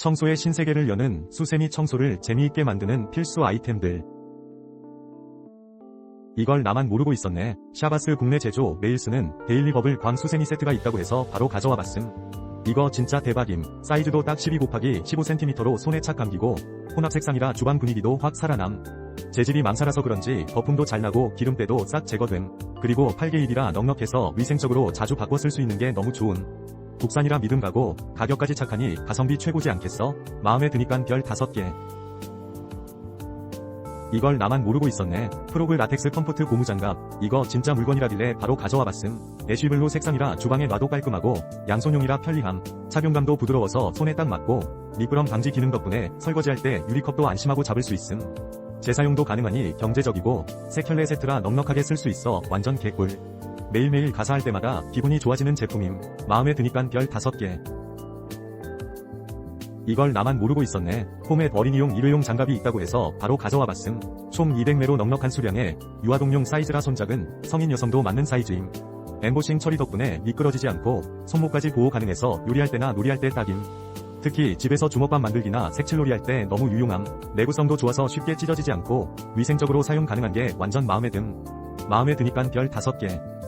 청소의 신세계를 여는 수세미 청소를 재미있게 만드는 필수 아이템들. 이걸 나만 모르고 있었네. 샤바스 국내 제조 매일 쓰는 데일리 버블 광 수세미 세트가 있다고 해서 바로 가져와 봤음. 이거 진짜 대박임. 사이즈도 딱 12 곱하기 15cm로 손에 착 감기고 혼합 색상이라 주방 분위기도 확 살아남. 재질이 망살아서 그런지 거품도 잘 나고 기름때도 싹 제거됨. 그리고 8개입이라 넉넉해서 위생적으로 자주 바꿔 쓸 수 있는 게 너무 좋은. 국산이라 믿음 가고 가격까지 착하니 가성비 최고지 않겠어? 마음에 드니깐 별 5개. 이걸 나만 모르고 있었네. 프로글 라텍스 컴포트 고무장갑. 이거 진짜 물건이라길래 바로 가져와 봤음. 애쉬블루 색상이라 주방에 놔도 깔끔하고 양손용이라 편리함. 착용감도 부드러워서 손에 딱 맞고 미끄럼 방지 기능 덕분에 설거지할 때 유리컵도 안심하고 잡을 수 있음. 재사용도 가능하니 경제적이고 세 켤레 세트라 넉넉하게 쓸 수 있어 완전 개꿀. 매일매일 가사할 때마다 기분이 좋아지는 제품임. 마음에 드니깐 별 5개. 이걸 나만 모르고 있었네. 홈에 어린이용 일회용 장갑이 있다고 해서 바로 가져와 봤음. 총 200매로 넉넉한 수량에 유아동용 사이즈라 손작은 성인 여성도 맞는 사이즈임. 엠보싱 처리 덕분에 미끄러지지 않고 손목까지 보호 가능해서 요리할 때나 놀이할 때 딱임. 특히 집에서 주먹밥 만들기나 색칠놀이 할 때 너무 유용함. 내구성도 좋아서 쉽게 찢어지지 않고 위생적으로 사용 가능한 게 완전 마음에 듦. 마음에 드니깐 별 5개.